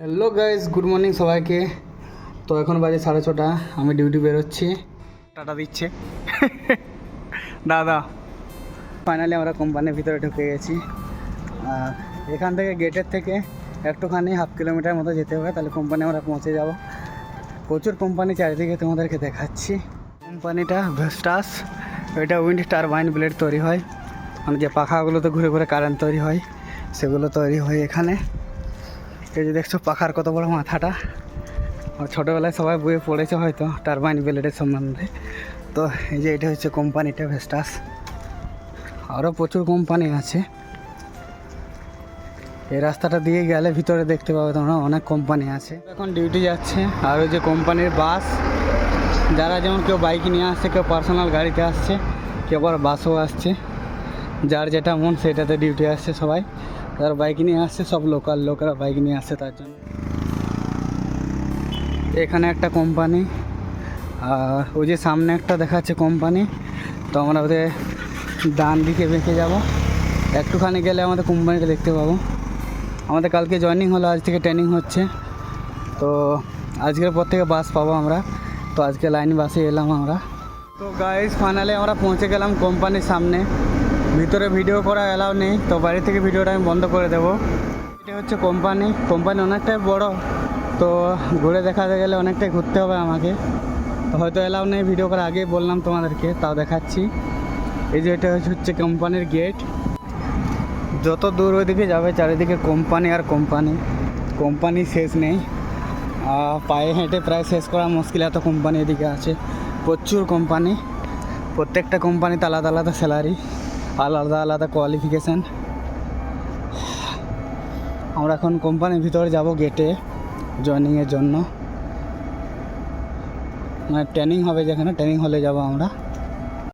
Hello guys good morning সবাইকে। তো এখন বাজে সাড়ে ছটা আমি ডিউটি বেরোচ্ছি। টাটা দিচ্ছে। দাদা। ফাইনালি আমরা কোম্পানির ভিতরে ঢুকে গেছি। আর এখান থেকে গেটের থেকে একটুখানি হাফ কিলোমিটার মতো যেতে হবে তাহলে কোম্পানি আমরা পৌঁছে যাব। প্রচুর কোম্পানি চারিদিকে তোমাদেরকে দেখাচ্ছি। কোম্পানিটা ভেস্টাস এটা উইন্ড টারবাইন ব্লেড তৈরি হয়। মানে যে পাখাগুলোতে ঘুরে ঘুরে কারেন্ট তৈরি হয় সেগুলো তৈরি হয় এখানে। এই যে দেখছ পাখার কত বড় মাথাটা। ছোটোবেলায় সবাই বইয়ে পড়েছে হয়তো, টারবাইন ব্লেডের সম্বন্ধে। তো এই যে এটা হচ্ছে কোম্পানিটা ভেস্টাস আরও প্রচুর কোম্পানি আছে। এই রাস্তাটা দিয়ে গেলে ভিতরে দেখতে পাবে তোমরা অনেক কোম্পানি আছে। এখন ডিউটি যাচ্ছে, আর ওই যে কোম্পানির বাস। যারা যেমন কেউ বাইক নিয়ে আসছে, কেউ পার্সোনাল গাড়িতে আসছে, কেউ আবার বাসও আসছে। যার যেটা মন সেটাতে ডিউটি আসছে সবাই। যারা বাইক নিয়ে আসছে সব লোকাল লোকেরা বাইক নিয়ে আসছে তার জন্য। এখানে একটা কোম্পানি আর ওই যে সামনে একটা দেখাচ্ছে কোম্পানি তো আমরা ওদের ডান দিকে বেঁকে যাব। একটুখানি গেলে আমাদের কোম্পানিটা দেখতে পাবো। আমাদের কালকে জয়েনিং হলো, আজ থেকে ট্রেনিং হচ্ছে। তো আজকের পর থেকে বাস পাবো আমরা। তো আজকে লাইন বাসে এলাম আমরা। তো গাইজ ফাইনালি আমরা পৌঁছে গেলাম কোম্পানির সামনে। ভিতরে ভিডিও করা অ্যালাউ নেই, তো বাড়ি থেকে ভিডিওটা আমি বন্ধ করে দেবো। এটা হচ্ছে কোম্পানি কোম্পানি অনেকটাই বড়, তো ঘুরে দেখাতে গেলে অনেকটাই ঘুরতে হবে আমাকে। তো হয়তো অ্যালাউ নেই ভিডিও করা আগেই বললাম তোমাদেরকে, তাও দেখাচ্ছি। এই যে এটা হচ্ছে কোম্পানির গেট যত দূর ওইদিকে যাবে, চারিদিকে কোম্পানি আর কোম্পানি কোম্পানি শেষ নেই। পায়ে হেঁটে প্রায় শেষ করা মুশকিল এত কোম্পানি এদিকে আছে। প্রচুর কোম্পানি প্রত্যেকটা কোম্পানিতে আলাদা আলাদা স্যালারি আলাদা আলাদা কোয়ালিফিকেশান আমরা এখন কোম্পানির ভিতরে যাব গেটে জয়নিংয়ের জন্য। মানে ট্রেনিং হবে যেখানে ট্রেনিং হলে যাব আমরা।